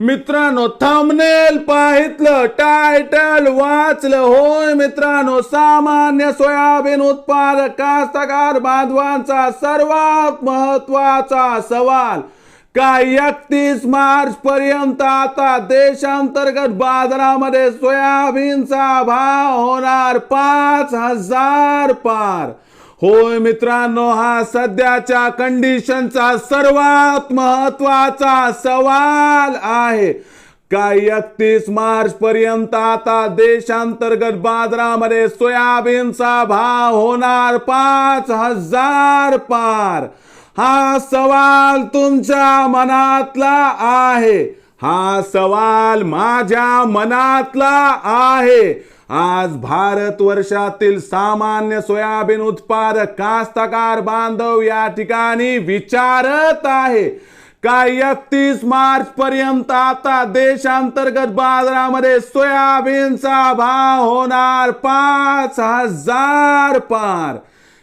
मित्रांनो thumbnail पाहितलं title वाचलं. होय मित्रांनो सामान्य सोयाबीन उत्पादक कास्तकार बांधवांचा सर्वात महत्त्वाचा सवाल काय एकतीस मार्च पर्यंत आता देशांतर्गत बाजारामध्ये सोयाबीनचा भाव होणार पाच हजार पार? होय मित्रांनो हा सध्याच्या कंडिशनचा सर्वात महत्त्वाचा सवाल आहे. काय एकतीस मार्च पर्यंत आता देशांतर्गत बाजारामध्ये सोयाबीनचा भाव होणार पाच हजार पार? हा सवाल तुमच्या मनातला आहे. हा सवाल माझ्या मनातला आहे. आज भारत वर्षातील सामान्य सोयाबीन उत्पादक कास्तकार बांधव या ठिकाणी विचारत आहे. का एकतीस मार्च पर्यंत आता देशांतर्गत बाजारामध्ये सोयाबीनचा भाव होणार पाच हजार पार.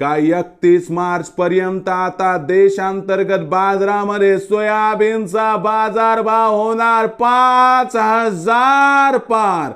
काय एकतीस मार्च पर्यंत आता देशांतर्गत बाजारामध्ये सोयाबीनचा बाजारभाव होणार पाच हजार पार.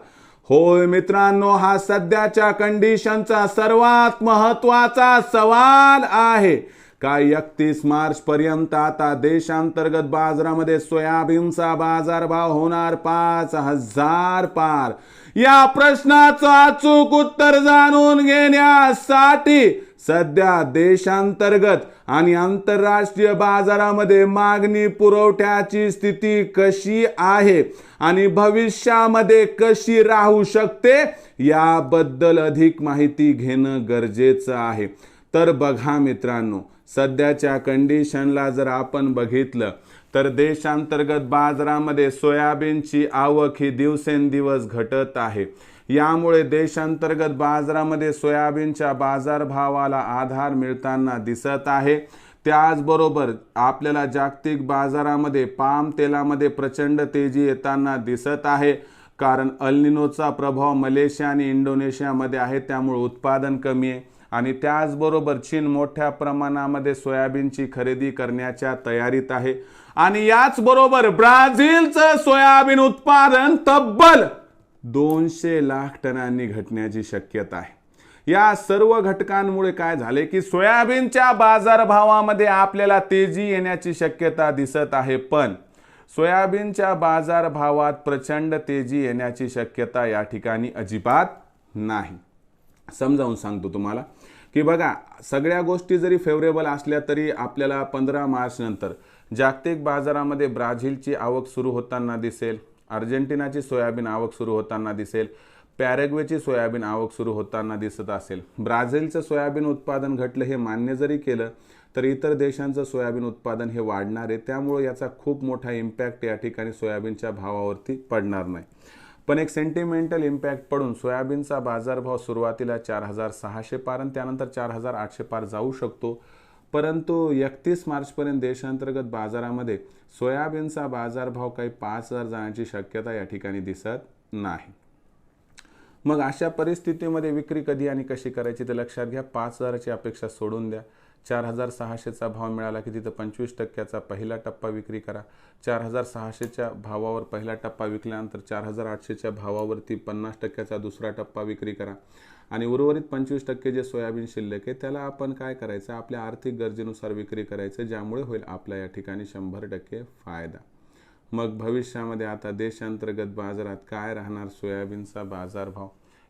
होय मित्रांनो हा सध्याच्या कंडिशनचा सर्वात महत्त्वाचा सवाल आहे. काय एकतीस मार्च पर्यंत आता देशांतर्गत बाजारामध्ये सोयाबीनचा बाजारभाव होणार पाच हजार पार? या प्रश्नाचं अचूक उत्तर जाणून घेण्यासाठी सध्या देशांतर्गत आणि आंतरराष्ट्रीय बाजारामध्ये मागणी पुरवठ्याची स्थिती कशी आहे आणि भविष्यामध्ये कशी राहू शकते याबद्दल अधिक माहिती घेणं गरजेचं आहे. तर बघा मित्रांनो सध्याच्या कंडिशनला जर आपण बघितलं तर देशांतर्गत बाजारामध्ये सोयाबीनची आवक ही दिवसेंदिवस घटत आहे. यामुळे देशांतर्गत बाजारामध्ये सोयाबीनच्या बाजारभावाला आधार मिळताना दिसत आहे. त्याचबरोबर आपल्याला जागतिक बाजारामध्ये पाम तेलामध्ये प्रचंड तेजी येताना दिसत आहे. कारण अल्निनोचा प्रभाव मलेशिया आणि इंडोनेशियामध्ये आहे त्यामुळे उत्पादन कमी आहे. आणि त्याचबरोबर चीन मोठ्या प्रमाणामध्ये सोयाबीनची खरेदी करण्याच्या तयारीत आहे. आणि याचबरोबर ब्राझीलचं सोयाबीन उत्पादन तब्बल दोनशे लाख टनांनी घटण्याची शक्यता आहे. या सर्व घटकांमुळे काय झाले की सोयाबीनच्या बाजारभावामध्ये आपल्याला तेजी येण्याची शक्यता दिसत आहे पण सोयाबीनच्या बाजारभावात प्रचंड तेजी येण्याची शक्यता या ठिकाणी अजिबात नाही. समजावून सांगतो तुम्हाला की बघा सगळ्या गोष्टी जरी फेवरेबल असल्या तरी आपल्याला पंधरा मार्च नंतर जागतिक बाजारामध्ये ब्राझीलची आवक सुरू होताना दिसेल. अर्जेंटिनाची सोयाबीन आवक सुरू होताना दिसेल. पॅरेग्वेची सोयाबीन आवक सुरू होताना दिसत असेल. ब्राझीलचं सोयाबीन उत्पादन घटलं हे मान्य जरी केलं तर इतर देशांचं सोयाबीन उत्पादन हे वाढणार आहे. त्यामुळे याचा खूप मोठा इम्पॅक्ट या ठिकाणी सोयाबीनच्या भावावरती पडणार नाही. पण एक सेंटिमेंटल इम्पॅक्ट पडून सोयाबीनचा बाजारभाव सुरुवातीला चार हजार सहाशे पार आणि त्यानंतर चार हजार आठशे पार जाऊ शकतो. परंतु एकतीस मार्चपर्यंत देशांतर्गत बाजारामध्ये सोयाबीनचा बाजारभाव काही पाच हजार जाण्याची शक्यता या ठिकाणी दिसत नाही. मग अशा परिस्थितीमध्ये विक्री कधी आणि कशी करायची ते लक्षात घ्या. पाच हजाराची अपेक्षा सोडून द्या. चार हजार सहाशेचा भाव मिळाला की तिथं पंचवीस टक्क्याचा पहिला टप्पा विक्री करा. चार हजार सहाशेच्या भावावर पहिला टप्पा विकल्यानंतर चार हजार आठशेच्या भावावरती पन्नास टक्क्याचा दुसरा टप्पा विक्री करा. आणि उर्वरित पंचवीस टक्के जे सोयाबीन शिल्लक आहे त्याला आपण काय करायचं? आपल्या आर्थिक गरजेनुसार विक्री करायचं ज्यामुळे होईल आपल्या या ठिकाणी शंभर टक्के फायदा. मग भविष्यामध्ये आता देशांतर्गत बाजारात काय राहणार? सोयाबीनचा बाजारभाव